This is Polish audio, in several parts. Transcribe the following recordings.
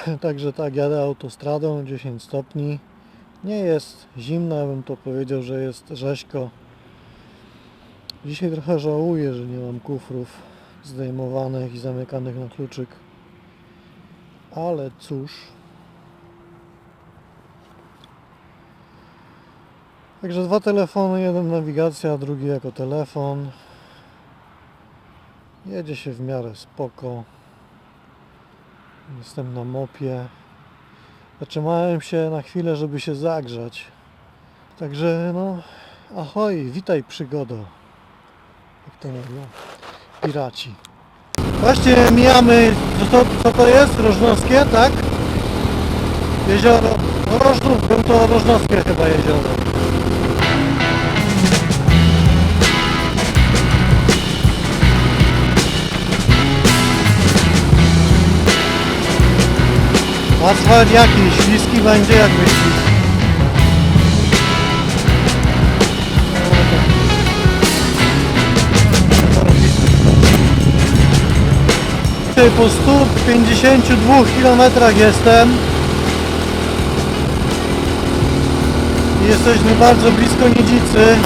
Także tak, jadę autostradą 10 stopni. Nie jest zimno, ja bym to powiedział, że jest rzeźko. Dzisiaj trochę żałuję, że nie mam kufrów zdejmowanych i zamykanych na kluczyk. Ale cóż. Także dwa telefony, jeden nawigacja, drugi jako telefon. Jedzie się w miarę spoko. Jestem na mopie. Zatrzymałem się na chwilę, żeby się zagrzać. Także no, ahoj, witaj przygodo. Jak to mówią piraci. Właśnie mijamy, co to, co to jest? Rożnowskie, tak? Jezioro, no Rożnów, to Rożnowskie chyba jezioro. Asfalt jaki? Śliski będzie jak myślisz? Po 152 km jestem jesteśmy bardzo blisko Niedzicy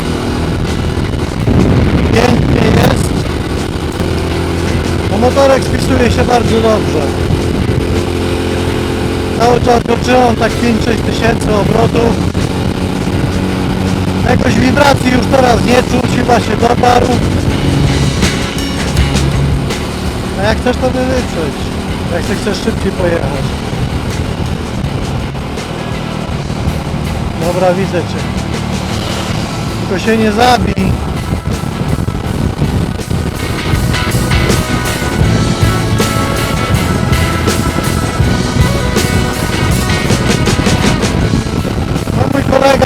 pięknie jest a motorek spisuje się bardzo dobrze cały czas trzymam tak 5-6 tysięcy obrotów jakoś wibracji już teraz nie czuć chyba się dotarł. A jak chcesz to wywyprzeć jak ty chcesz szybciej pojechać. Dobra widzę cię. Tylko się nie zabij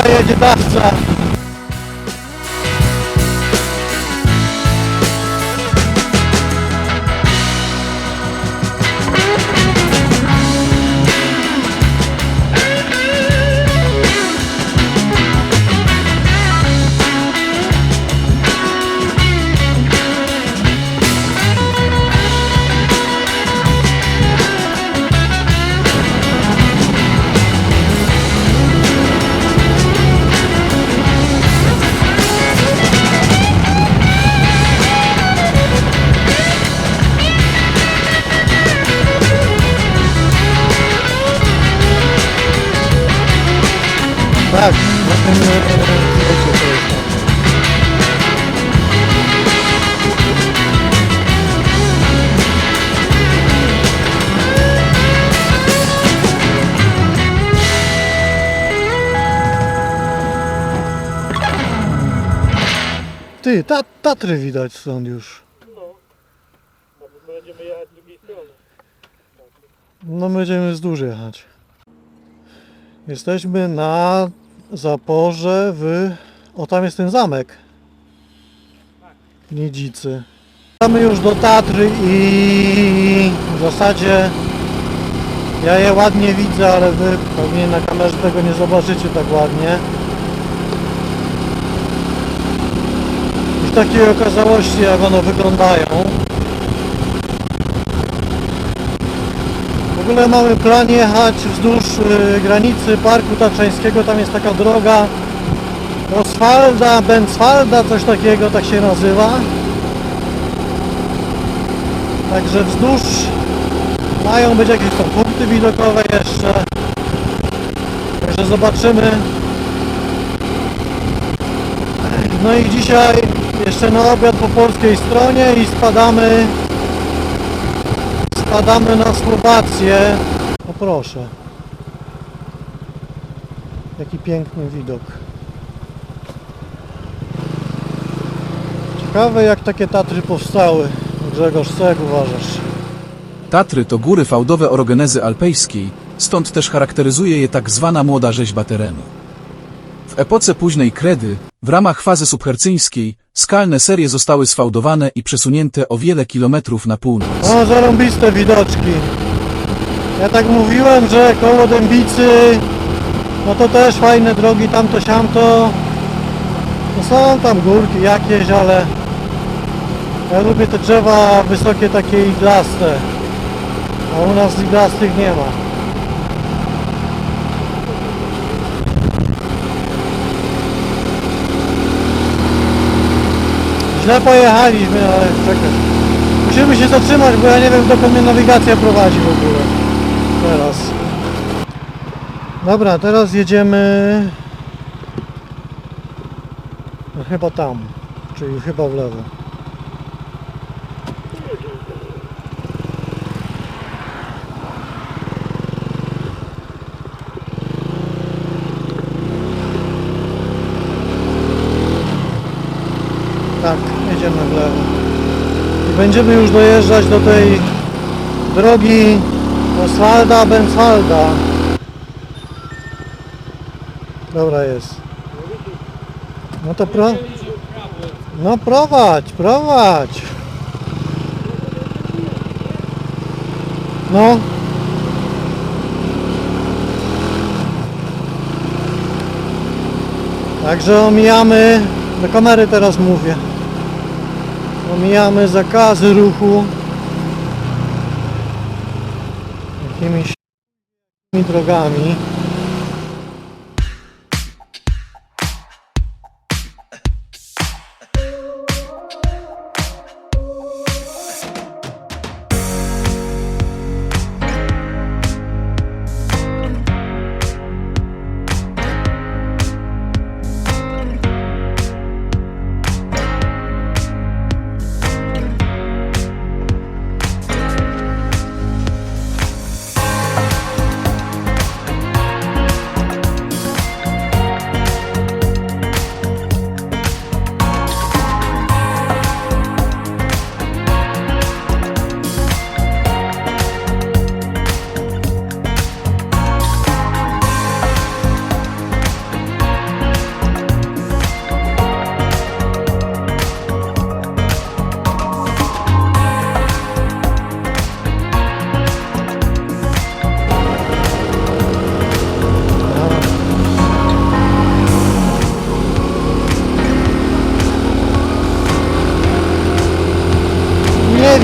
jedzie dawca. Tak. Ty, ta, Tatry widać stąd już. Będziemy jechać z drugiej strony. No będziemy wzdłuż jechać. Jesteśmy na zaporze w... O, tam jest ten zamek. Niedzicy. Mamy już do Tatry i w zasadzie ja je ładnie widzę, ale wy pewnie na kamerze tego nie zobaczycie tak ładnie. I w takiej okazałości jak one wyglądają. Ogóle mamy plan jechać wzdłuż y, granicy Parku Tatrzańskiego, tam jest taka droga Oswalda, Benzwalda, coś takiego, tak się nazywa. Także wzdłuż mają być jakieś tam punkty widokowe jeszcze. Także zobaczymy. No i dzisiaj jeszcze na obiad po polskiej stronie i spadamy Spadamy na Słowację. O proszę. Jaki piękny widok. Ciekawe jak takie Tatry powstały. Grzegorz, co jak uważasz? Tatry to góry fałdowe orogenezy alpejskiej, stąd też charakteryzuje je tak zwana młoda rzeźba terenu. W epoce późnej kredy, w ramach fazy subhercyńskiej, skalne serie zostały sfałdowane i przesunięte o wiele kilometrów na północ. O, zarąbiste widoczki. Ja tak mówiłem, że koło Dębicy, no to też fajne drogi, tamto, siamto. No są tam górki jakieś, ale ja lubię te drzewa wysokie, takie iglaste. A u nas iglastych nie ma. Źle pojechaliśmy, ale czekaj. Musimy się zatrzymać, bo ja nie wiem dokąd mnie nawigacja prowadzi w ogóle. Teraz. Dobra, teraz jedziemy... No, chyba tam, czyli chyba w lewo. W lewo. I będziemy już dojeżdżać do tej drogi Oswalda Benswalda. Dobra jest. No to pro... No prowadź, prowadź. No. Także omijamy, do kamery teraz mówię. Omijamy zakazy ruchu. Jakimiś drogami.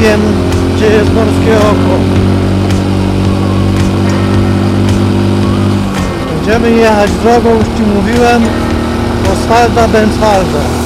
Wiem, gdzie jest morskie oko. Będziemy jechać drogą, już Ci mówiłem, Oswalda Benswalda.